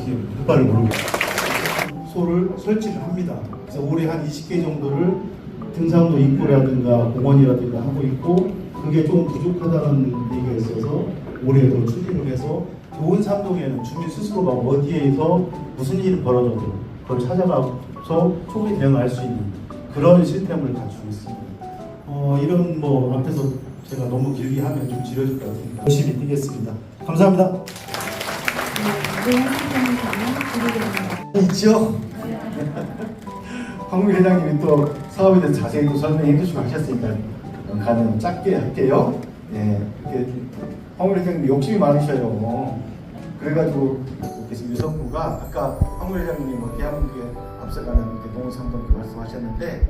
어떻게 흑발을 모르겠어요. 소를 설치를 합니다. 그래서 올해 한 20개 정도를 등산로 입구라든가 공원이라든가 하고 있고 그게 좀 부족하다는 얘기가 있어서 올해 더 추진을 해서 좋은 산동에는 주민 스스로가 어디에서 무슨 일이 벌어져도 그걸 찾아가서 초기 대응할 수 있는 그런 시스템을 갖추고 있습니다. 어, 이런 뭐 앞에서 제가 너무 길게 하면 좀 지려질 것 같으니까 열심히 뛰겠습니다. 감사합니다. 있죠? 황미 회장님이 또 사업에 대해서 자세히 또 설명해 주시고 하셨으니까 가능 짧게 할게요. 예, 이렇게 황미 회장님 욕심이 많으셔요. 그래가지고 그래서 유성구가 아까 황미 회장님이 뭐 대한민국에 앞서가는 이렇게 농산동 말씀하셨는데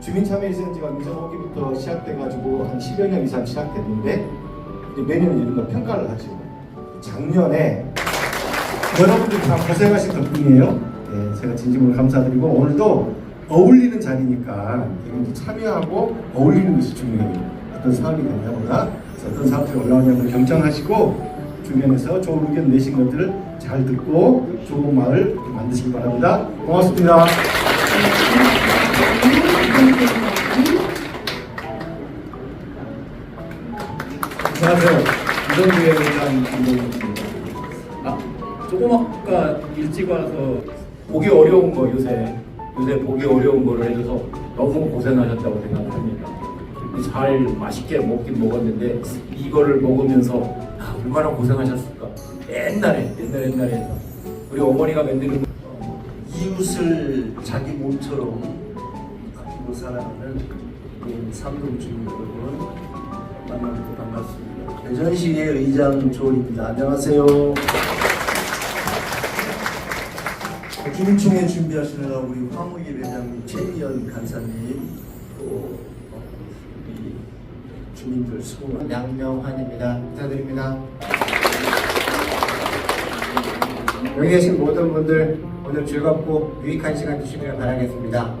주민참여위원회가 민선호기부터 시작돼가지고 한 10여 년 이상 시작됐는데 매년 이런 걸 평가를 하죠. 작년에 여러분들이 다 고생하신 덕분이에요. 네, 제가 진심으로 감사드리고 오늘도 어울리는 자리니까 이런 참여하고 어울리는 것이 중요해요. 어떤 사업이 되냐보다 어떤 사업들이 올라오냐를 경청하시고 주변에서 좋은 의견 내신 것들을 잘 듣고 좋은 마을 만드시기 바랍니다. 고맙습니다. 안녕하세요. 이동규의 회장 김동욱입니다. 아까 일찍 와서 보기 어려운 거 요새 요새 보기 어려운 거를 해줘서 너무 고생하셨다고 생각합니다. 잘 맛있게 먹긴 먹었는데 이거를 먹으면서 아, 얼마나 고생하셨을까. 옛날에 옛날 옛날에 우리 어머니가 만드는 이웃을 자기 몸처럼 아끼고 사랑하는 우리 삼동 주민 여러분 만나서 반갑습니다. 대전시의 의장 조입니다. 안녕하세요. 주민총회 준비하시느라 우리 황우길 회장님, 최미연 간사님, 또 우리 주민들 수고 양명환입니다. 부탁드립니다. 여기 계신 모든 분들 오늘 즐겁고 유익한 시간 주시길 바라겠습니다.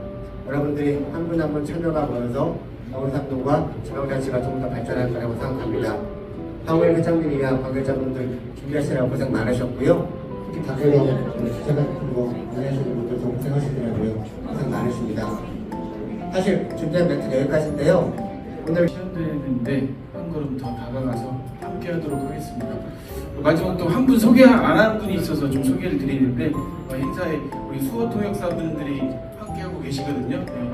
여러분들이 한 분 한 분 참여가 모여서 서울삼동과 지방자치가 조금 더 발전할 거라고 생각합니다. 황우일 회장님이나 관계자분들 준비하시느라 고생 많으셨고요. 특히 주최 같은 거 안내하시는 분들도 고생하시더라고요. 고생 많으십니다. 사실 준비한 멘트는 여기까지인데요. 오늘 시연되는데 한 걸음 더 다가가서 함께하도록 하겠습니다. 마지막 또 한 분 소개 안한 분이 있어서 좀 소개를 드리는데 어, 행사에 우리 수호 통역사분들이 함께하고 계시거든요. 네.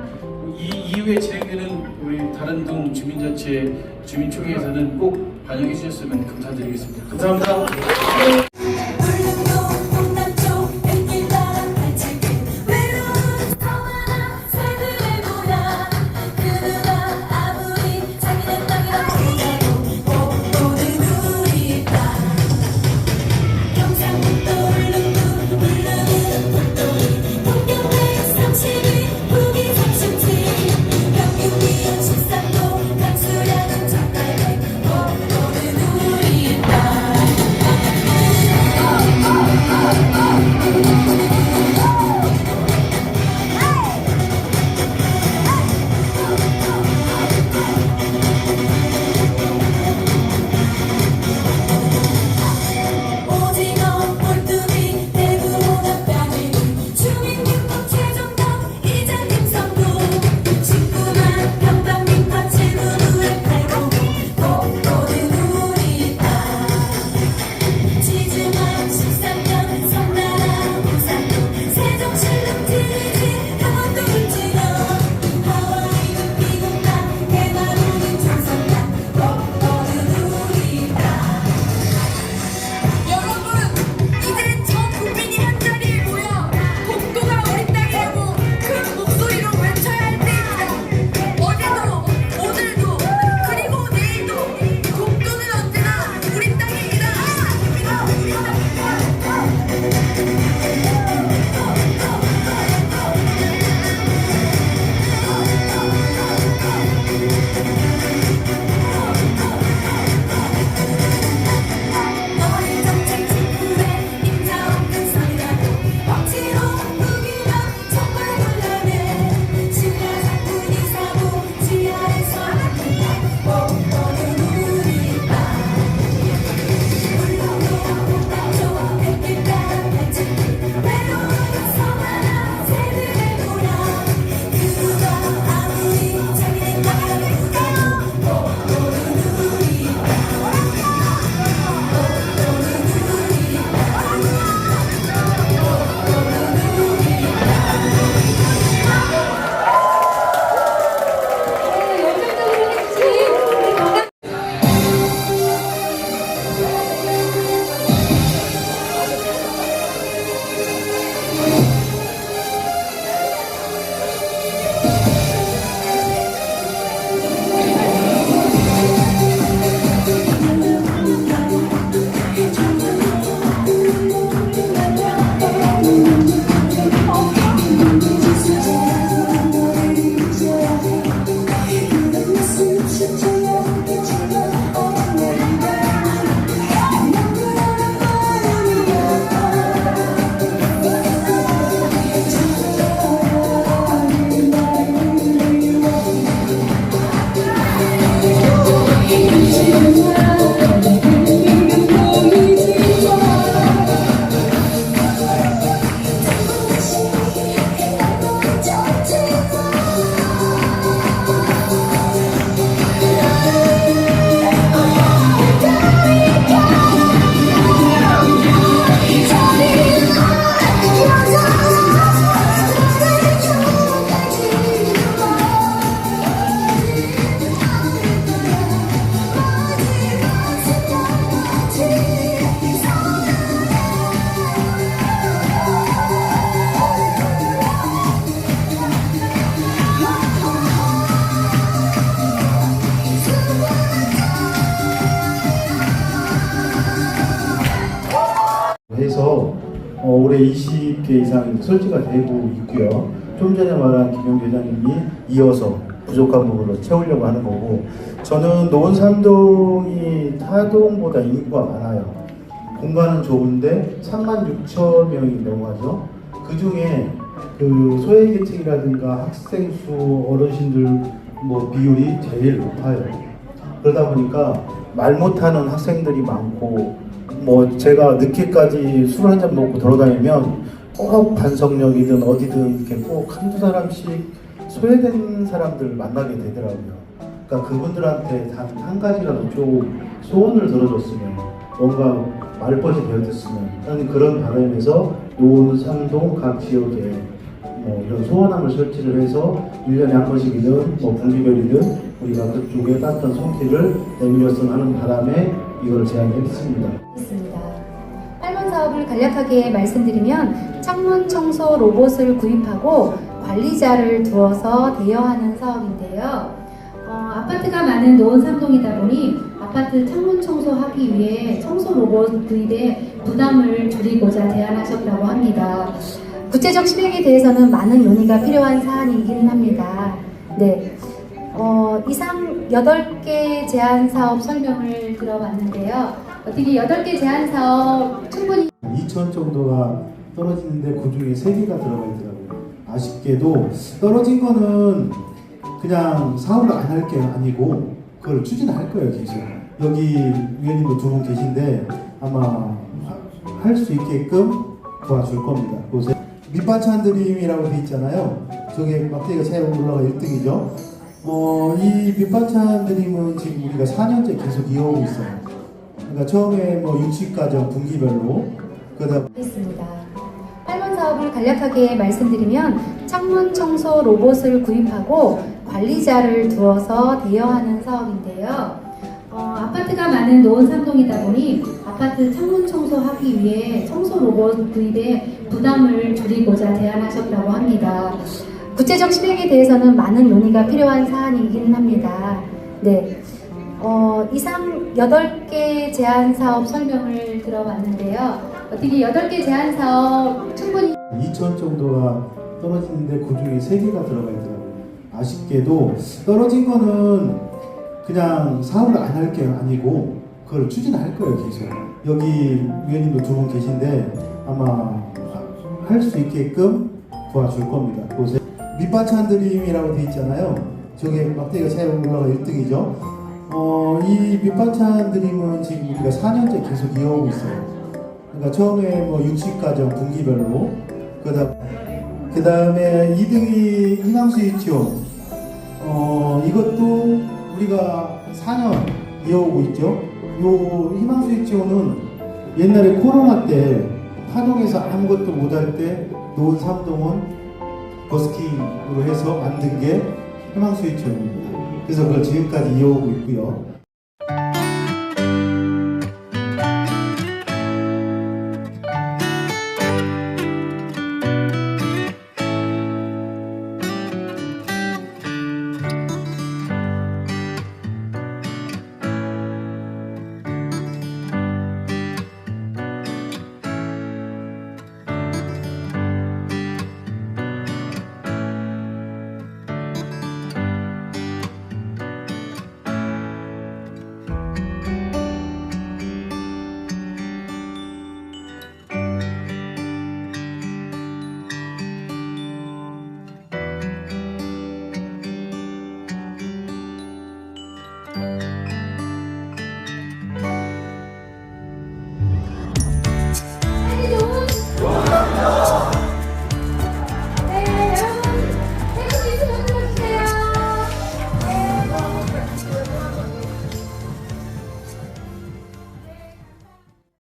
이 이후에 진행되는 우리 다른 동 주민자치 주민총회에서는 꼭 반영해 주셨으면 감사드리겠습니다. 감사합니다. 120개 이상 설치가 되고 있고요. 좀 전에 말한 김영 대장님이 이어서 부족한 부분을 채우려고 하는 거고 저는 노원삼동이 타동보다 인구가 많아요. 공간은 좁은데 3만 6천 명이 넘어가죠. 그 중에 그 소외계층이라든가 학생 수 어르신들 뭐 비율이 제일 높아요. 그러다 보니까 말 못하는 학생들이 많고 뭐 제가 늦게까지 술 한 잔 먹고 돌아다니면 꼭 반성역이든 어디든 이렇게 꼭 한두 사람씩 소외된 사람들 만나게 되더라고요. 그러니까 그분들한테 단 한 가지라도 좀 소원을 들어줬으면 뭔가 말벗이 되어졌으면 하는 그런 바람에서 노원 삼동 각 지역에 뭐 이런 소원함을 설치를 해서 1년에 한 번씩이든 뭐 분기별이든 우리가 그쪽에 따뜻한 손길을 내밀었으면 하는 바람에 이걸 제안했습니다. 있습니다. 8번 사업을 간략하게 말씀드리면 창문 청소 로봇을 구입하고 관리자를 두어서 대여하는 사업인데요. 어, 아파트가 많은 노원 삼동이다 보니 아파트 창문 청소하기 위해 청소 로봇 구입에 부담을 줄이고자 제안하셨다고 합니다. 구체적 실행에 대해서는 많은 논의가 필요한 사안이긴 합니다. 네. 어, 이상 8개 제안 사업 설명을 들어봤는데요. 어떻게 8개 제안 사업 충분히 2천 정도가 떨어지는데 그 중에 3개가 들어가 있더라고요. 아쉽게도 떨어진 거는 그냥 사업을 안 할 게 아니고 그걸 추진할 거예요, 계속. 여기 위원님도 두 분 계신데 아마 할 수 있게끔 도와줄 겁니다. 그곳에 밑반찬 드림이라고 돼 있잖아요. 저게 막대기가 제일 올라가 1등이죠. 어, 이 밑반찬 드림은 지금 우리가 4년째 계속 이어오고 있어요. 그러니까 처음에 뭐 육식가정 분기별로 그다음 있습니다. 8번 사업을 간략하게 말씀드리면 창문 청소 로봇을 구입하고 관리자를 두어서 대여하는 사업인데요. 어, 아파트가 많은 노원 삼동이다 보니 아파트 창문 청소하기 위해 청소 로봇 구입에 부담을 줄이고자 제안하셨다고 합니다. 구체적 실행에 대해서는 많은 논의가 필요한 사안이긴 합니다. 네. 어, 이상 8개 제안 사업 설명을 들어봤는데요. 어떻게 8개 제안 사업 충분히 2천 정도가 떨어지는데 그 중에 3개가 들어가 있더라고요. 아쉽게도 떨어진 거는 그냥 사업을 안 할 게 아니고 그걸 추진할 거예요, 계속. 여기 위원님도 두 분 계신데 아마 할 수 있게끔 도와줄 겁니다. 그곳에 밑반찬 드림이라고 돼 있잖아요. 저게 막대기가 제일 올라가 1등이죠. 어, 이 밑반찬 드림은 지금 우리가 4년째 계속 이어오고 있어요. 그러니까 처음에 뭐 육식가정 분기별로 그다음 그 다음에 2등이 희망수 유치원 어 이것도 우리가 4년 이어오고 있죠. 요 희망수 유치원은 옛날에 코로나 때 파동에서 아무것도 못할 때 노원 삼동은 버스킹으로 해서 만든 게 희망수 유치원입니다. 그래서 그걸 지금까지 이어오고 있고요.